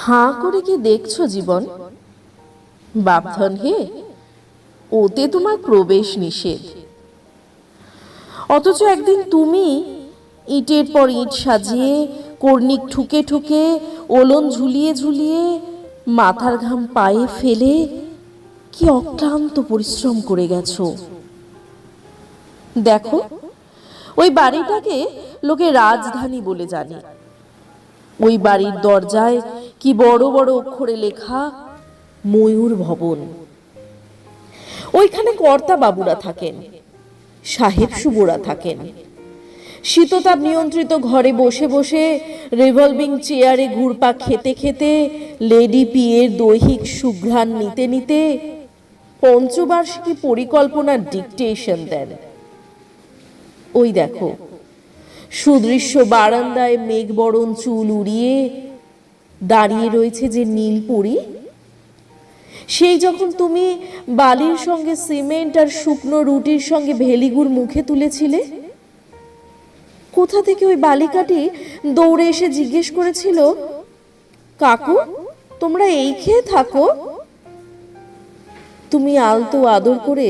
হাঁ করে কি দেখছ জীবন? বাপধন হে, ওতে তোমার প্রবেশ নিষেধ। অথচ একদিন তুমি ইটের পর ইট সাজিয়ে, কর্ণিক ঠুকে ঠুকে, ওলন ঝুলিয়ে ঝুলিয়ে, মাথার ঘাম পায়ে ফেলে, কি অক্লান্ত পরিশ্রম করে গেছো। দেখো, ওই বাড়িটাকে লোকে রাজধানী বলে জানে। ওই বাড়ির দরজায় কি বড় বড় অক্ষরে লেখা? ময়ূর ভবন। ওইখানে কর্তা বাবুরা থাকেন, সাহেব শুভরা থাকেন। শীততাপ নিয়ন্ত্রিত ঘরে বসে বসে রিভলভিং চেয়ারে ঘুরপাক খেতে খেতে লেডি পিয়ের দৈহিক সুঘ্রাণ নিতে নিতে পঞ্চবার্ষিকী পরিকল্পনার ডিকটেশন দেন। ওই দেখো, সুদৃশ্য বারান্দায় মেঘবরণ চুল উড়িয়ে দাঁড়িয়ে রয়েছে যে নীলপুরি সেই যখন তুমি বালির সঙ্গে সিমেন্ট আর শুকনো রুটির সঙ্গে ভেলিগুড় মুখে তুলেছিলে, কোথা থেকে ওই বালিকাটি দৌড়ে এসে জিজ্ঞেস করেছিল, কাকু, তোমরা এই খেয়ে থাকো। তুমি আলতো আদর করে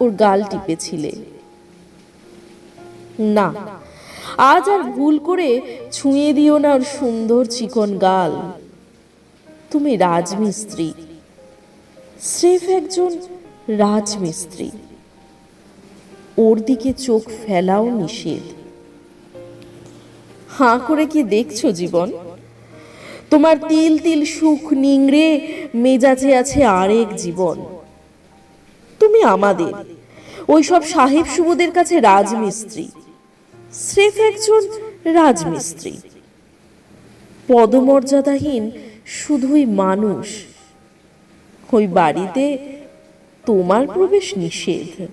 ওর গাল টিপেছিলে। না আজ আর ভুল করে ছুঁয়ে দিও না ওর সুন্দর চিকন গাল। তুমি রাজমিস্ত্রি। স্রেফ একজন রাজমিস্ত্রি। ওর দিকে চোখ ফেলাও নিষেধ। হাঁ করে কি দেখছ জীবন? তোমার তিল তিল সুখ নিংড়ে মেজাজে আছে আরেক জীবন। তুমি আমাদের। ওই সব সাহেব সুবুদের কাছে রাজমিস্ত্রি। স্রেফ একজন রাজমিস্ত্রি। পদমর্যাদাহীন শুধুই মানুষ। ওই বাড়িতে তোমার প্রবেশ নিষেধ।